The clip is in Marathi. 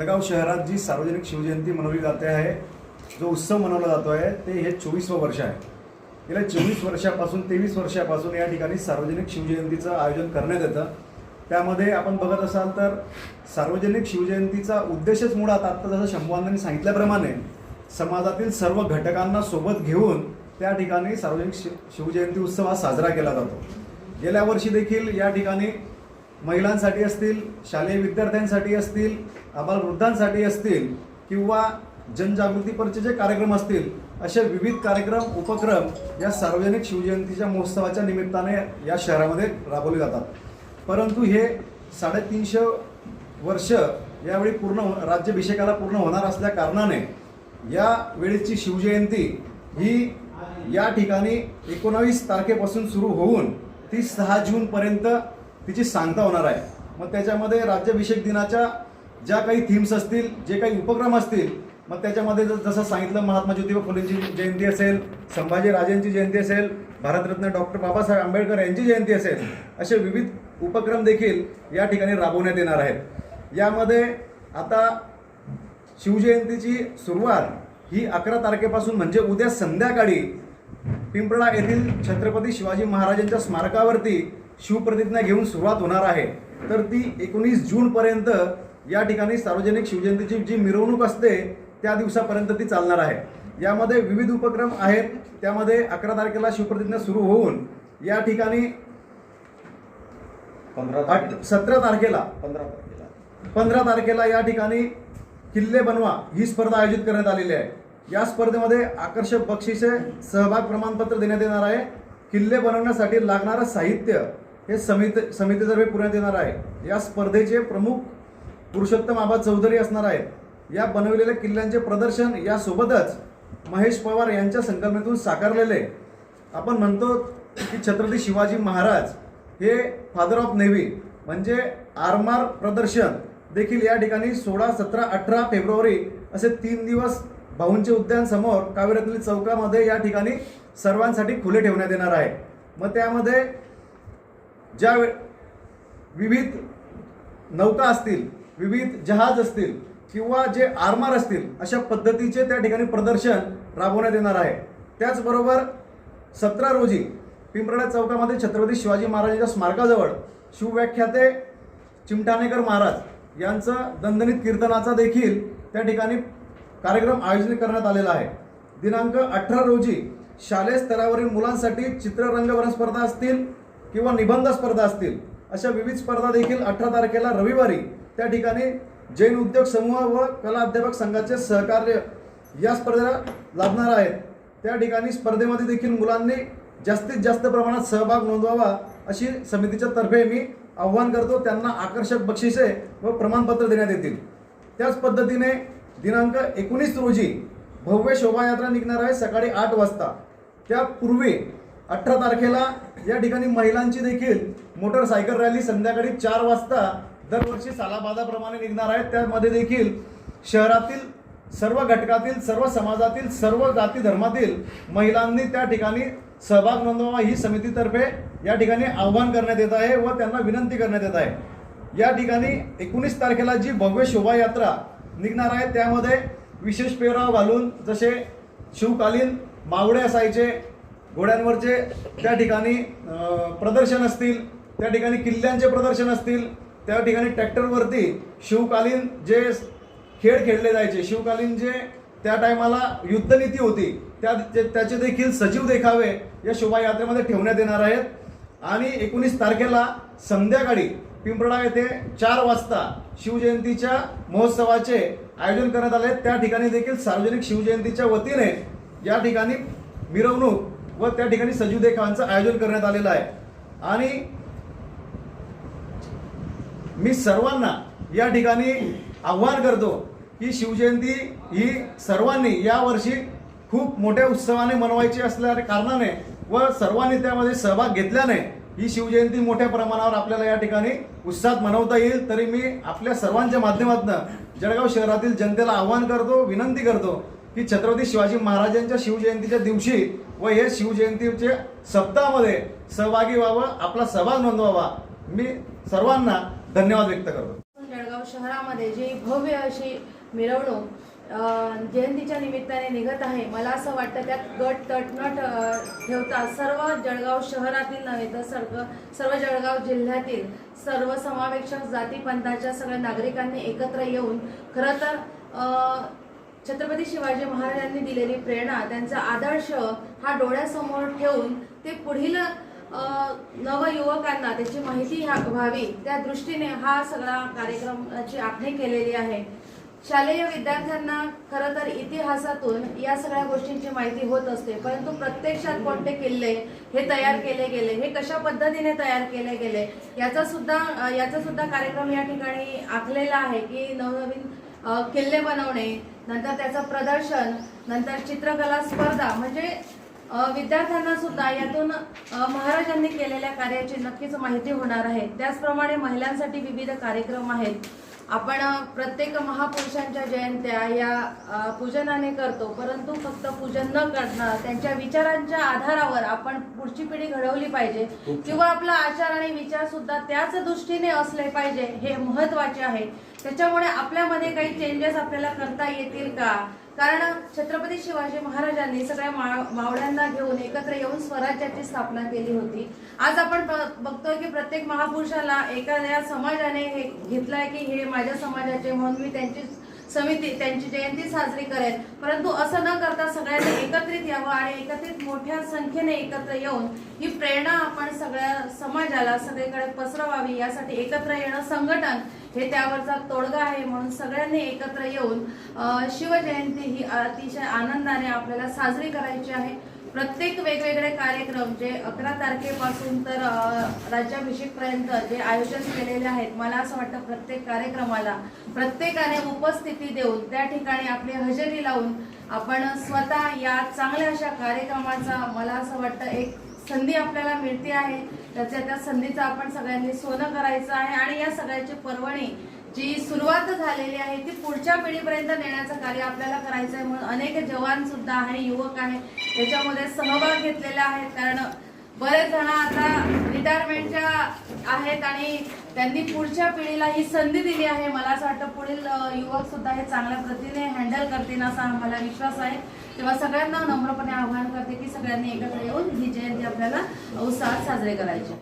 जळगाव शहरात जी सार्वजनिक शिवजयंती मनवली जाते आहे जो उत्सव मनवला जातो आहे ते हे चोवीसवं वर्ष आहे. गेल्या चोवीस वर्षापासून तेवीस वर्षापासून या ठिकाणी सार्वजनिक शिवजयंतीचं आयोजन करण्यात येतं. त्यामध्ये आपण बघत असाल तर सार्वजनिक शिवजयंतीचा उद्देशच मुळात आत्ता जसं शंभुवानांनी सांगितल्याप्रमाणे समाजातील सर्व घटकांना सोबत घेऊन त्या ठिकाणी सार्वजनिक शिव शिवजयंती उत्सव हा साजरा केला जातो. गेल्या वर्षी देखील या ठिकाणी महिलांसाठी असतील शालेय विद्यार्थ्यांसाठी असतील आबालवृद्धांसाठी असतील किंवा जनजागृतीपरचे जे कार्यक्रम असतील असे विविध कार्यक्रम उपक्रम या सार्वजनिक शिवजयंतीच्या महोत्सवाच्या निमित्ताने या शहरामध्ये राबवले जातात. परंतु हे साडेतीनशे वर्ष यावेळी पूर्ण हो-, राज्याभिषेकाला पूर्ण होणार असल्या कारणाने या वेळेची शिवजयंती ही या ठिकाणी एकोणावीस तारखेपासून सुरू होऊन ती सहा जूनपर्यंत तिची सांगता होणार आहे. मग त्याच्यामध्ये राज्याभिषेक दिनाच्या ज्या काही थीम्स असतील जे काही उपक्रम असतील मग त्याच्यामध्ये जर- जसं सांगितलं महात्मा ज्योतिबा फुलेंची जयंती असेल संभाजी राजेंची जयंती असेल भारतरत्न डॉक्टर बाबासाहेब आंबेडकर यांची जयंती असेल असे विविध उपक्रम देखील या ठिकाणी राबवण्यात येणार आहेत. यामध्ये आता शिवजयंतीची सुरुवात ही अकरा तारखेपासून म्हणजे उद्या संध्याकाळी पिंपळा येथील छत्रपती शिवाजी महाराजांच्या स्मारकावरती शिवप्रतिज्ञा घेऊन सुरुवात होणार आहे. तर ती एकोणीस जूनपर्यंत या ठिकाणी सार्वजनिक शिवजयंतीची जी मिरवणूक असते त्या दिवसापर्यंत ती चालणार आहे. यामध्ये विविध उपक्रम आहेत. त्यामध्ये अकरा तारखेला शिवप्रतिज्ञा सुरू होऊन या ठिकाणी पंधरा सतरा तारखेला पंधरा तारखेला. पंधरा तारखेला या ठिकाणी किल्ले बनवा ही स्पर्धा आयोजित करण्यात आलेली आहे. या स्पर्धेमध्ये आकर्षक बक्षिसे सहभाग प्रमाणपत्र देण्यात येणार आहे. किल्ले बनवण्यासाठी लागणारं साहित्य हे समिती समितीतर्फे पुरवण्यात येणार आहे. या स्पर्धेचे प्रमुख पुरुषोत्तम आबा चौधरी असणार आहेत. या बनवलेल्या किल्ल्यांचे प्रदर्शन यासोबतच महेश पवार यांच्या संकल्पनेतून साकारलेले. आपण म्हणतो की छत्रपती शिवाजी महाराज हे फादर ऑफ नेव्ही म्हणजे आरमार प्रदर्शन देखील या ठिकाणी सोळा सतरा अठरा फेब्रुवारी असे तीन दिवस भाऊंचे उद्यान समोर कावेरत्नी चौकामध्ये या ठिकाणी सर्वांसाठी खुले ठेवण्यात येणार आहे. मग त्यामध्ये ज्या वे- विविध नौका असतील विविध जहाज असतील किंवा जे आरमार असतील अशा पद्धतीचे त्या ठिकाणी प्रदर्शन राबवण्यात येणार आहे. त्याचबरोबर सतरा रोजी पिंपळा चौकामध्ये छत्रपती शिवाजी महाराजांच्या स्मारकाजवळ शिवव्याख्याते चिमठाणेकर महाराज यांचं दणदणीत कीर्तनाचा देखील त्या ठिकाणी कार्यक्रम आयोजित करण्यात आलेला आहे. दिनांक अठरा रोजी शालेय स्तरावरील मुलांसाठी चित्ररंगवरण स्पर्धा असतील किंवा निबंध स्पर्धा असतील अशा विविध स्पर्धा देखील अठरा तारखेला रविवारी त्या ठिकाणी जैन उद्योग समूह व कला अध्यापक संघाचे सहकार्य या स्पर्धेला लाभणार आहेत. त्या ठिकाणी स्पर्धेमध्ये देखील मुलांनी जास्तीत जास्त प्रमाणात सहभाग नोंदवावा अशी समितीच्या तर्फे मी आव्हान करतो. त्यांना आकर्षक बक्षिसे व प्रमाणपत्र देण्यात येतील. त्याच पद्धतीने दिनांक एकोणीस रोजी भव्य शोभायात्रा निघणार आहे सकाळी आठ वाजता. त्यापूर्वी अठरा तारखेला या ठिकाणी महिलांची देखील मोटरसायकल रॅली संध्याकाळी चार वाजता दरवर्षी सालाबादाप्रमाणे निघणार आहेत त्यामध्ये देखील शहरातील सर्व घटकातील सर्व समाजातील सर्व जाती धर्मातील महिलांनी त्या ठिकाणी सहभाग नोंदवावा. ही समितीतर्फे या ठिकाणी आव्हान करण्यात येत आहे व त्यांना विनंती करण्यात येत आहे. या ठिकाणी एकोणीस तारखेला जी भव्य शोभायात्रा निघणार आहे त्यामध्ये विशेष पेहराव घालून जसे शिवकालीन मावळे असायचे घोड्यांवरचे त्या ठिकाणी प्रदर्शन असतील त्या ठिकाणी किल्ल्यांचे प्रदर्शन असतील त्या ठिकाणी ट्रॅक्टरवरती शिवकालीन जे खेळ खेळले जायचे शिवकालीन जे त्या टायमाला युद्धनीती होती त्या ते- त्याचे देखील सजीव देखावे या शोभायात्रेमध्ये ठेवण्यात येणार आहेत. आणि एकोणीस तारखेला संध्याकाळी पिंपळा येथे चार वाजता शिवजयंतीच्या महोत्सवाचे आयोजन करण्यात आले. त्या ठिकाणी देखील सार्वजनिक शिवजयंतीच्या वतीने या ठिकाणी मिरवणूक व त्या ठिकाणी सजीव देखावांचं आयोजन करण्यात आलेलं आहे. आणि मी सर्वांना या ठिकाणी आव्हान करतो की शिवजयंती ही सर्वांनी यावर्षी खूप मोठ्या उत्सवाने मनवायची असल्या कारणाने व सर्वांनी त्यामध्ये सहभाग घेतल्याने ही शिवजयंती मोठ्या प्रमाणावर आपल्याला या ठिकाणी उत्साहात मनवता येईल. तरी मी आपल्या सर्वांच्या माध्यमातून जळगाव शहरातील जनतेला आव्हान करतो विनंती करतो की छत्रपती शिवाजी महाराजांच्या शिवजयंतीच्या दिवशी व हे शिवजयंतीच्या सप्ताहामध्ये सहभागी व्हावं आपला सहभाग नोंदवावा. मी सर्वांना धन्यवाद व्यक्त करतो. जळगाव शहरामध्ये जी भव्य अशी मिरवणूक जयंतीच्या निमित्ताने निघत आहे मला असं वाटतं त्यात गट तट न ठेवता सर्व जळगाव शहरातील नव्हे तर सर्व सर्व जळगाव जिल्ह्यातील सर्व समावेशक जातीपंथाच्या सगळ्या नागरिकांनी एकत्र येऊन खरं तर छत्रपती शिवाजी महाराजांनी दिलेली प्रेरणा त्यांचा आदर्श हा डोळ्यासमोर ठेवून ते पुढील नवयुवकांना त्याची माहिती हा- व्हावी. त्या दृष्टीने हा सगळा कार्यक्रमाची आखणी केलेली आहे. शालेय विद्यार्थ्यांना खरं तर इतिहासातून या सगळ्या गोष्टींची माहिती होत असते परंतु प्रत्यक्षात कोणते किल्ले हे तयार केले गेले हे कशा पद्धतीने तयार केले गेले याचा सुद्धा याचा सुद्धा कार्यक्रम या ठिकाणी आखलेला आहे की नवनवीन किल्ले बनवणे नंतर त्याचं प्रदर्शन नंतर चित्रकला स्पर्धा म्हणजे विद्यार्थ्यांना सुद्धा यातून महाराजांनी केलेल्या कार्याची नक्कीच माहिती होणार आहे. त्याचप्रमाणे महिलांसाठी विविध कार्यक्रम आहेत. आपण प्रत्येक महापुरुषांच्या जयंत्या या पूजनाने करतो परंतु फक्त पूजन न करणं त्यांच्या विचारांच्या आधारावर आपण पुढची पिढी घडवली पाहिजे. किंवा आपला आचार आणि विचार सुद्धा त्याच दृष्टीने असले पाहिजे हे महत्त्वाचे आहे. त्याच्यामुळे आपल्यामध्ये काही चेंजेस आपल्याला करता येतील का? कारण छत्रपती शिवाजी महाराजांनी सगळ्या मा- मावळ्यांना घेऊन एकत्र येऊन स्वराज्याची स्थापना केली होती. आज आपण ब- बघतोय की प्रत्येक महापुरुषाला एखाद्या समाजाने हे घेतलंय की हे माझ्या समाजाचे म्हणून मी त्यांची समिती त्यांची जयंती साजरी करेल परंतु असं न करता सगळ्यांनी एकत्रित यावं आणि एकत्रित मोठ्या संख्येने एकत्र येऊन ही प्रेरणा आपण सगळ्या समाजाला सगळीकडे पसरवावी यासाठी एकत्र येणं संघटन हे त्यावरचा तोडगा आहे म्हणून सगळ्यांनी एकत्र येऊन शिवजयंती ही अतिशय आनंदाने आपल्याला साजरी करायची आहे. प्रत्येक वेगवेगळे कार्यक्रम जे अकरा तारखेपासून तर राज्याभिषेकपर्यंत जे आयोजन केलेले आहेत मला असं वाटतं प्रत्येक कार्यक्रमाला प्रत्येकाने उपस्थिती देऊन त्या ठिकाणी आपली हजेरी लावून आपण स्वतः या चांगल्या अशा कार्यक्रमाचा मला असं वाटतं एक संधी आपल्याला मिळते आहे. त्याच्या त्या संधीचं आपण सगळ्यांनी सोनं करायचं आहे आणि या सगळ्याची पर्वणी जी सुरुवात झालेली आहे ती पुढच्या पिढीपर्यंत नेण्याचं कार्य आपल्याला करायचं आहे म्हणून अनेक जवान सुद्धा आहे युवक आहे त्याच्यामध्ये सहभाग घेतलेला आहे. कारण बरेच जण आता रिटायरमेंटच्या आहेत आणि त्यांनी पुढच्या पिढीला ही संधी दिली आहे. मला असं वाटतं पुढील युवक सुद्धा हे चांगल्या पद्धतीने हँडल करतील असा आम्हाला विश्वास आहे. तेव्हा सगळ्यांना नम्रपणे आवाहन करते की सगळ्यांनी एकत्र येऊन ही जयंती आपल्याला उत्साहात साजरी करायची.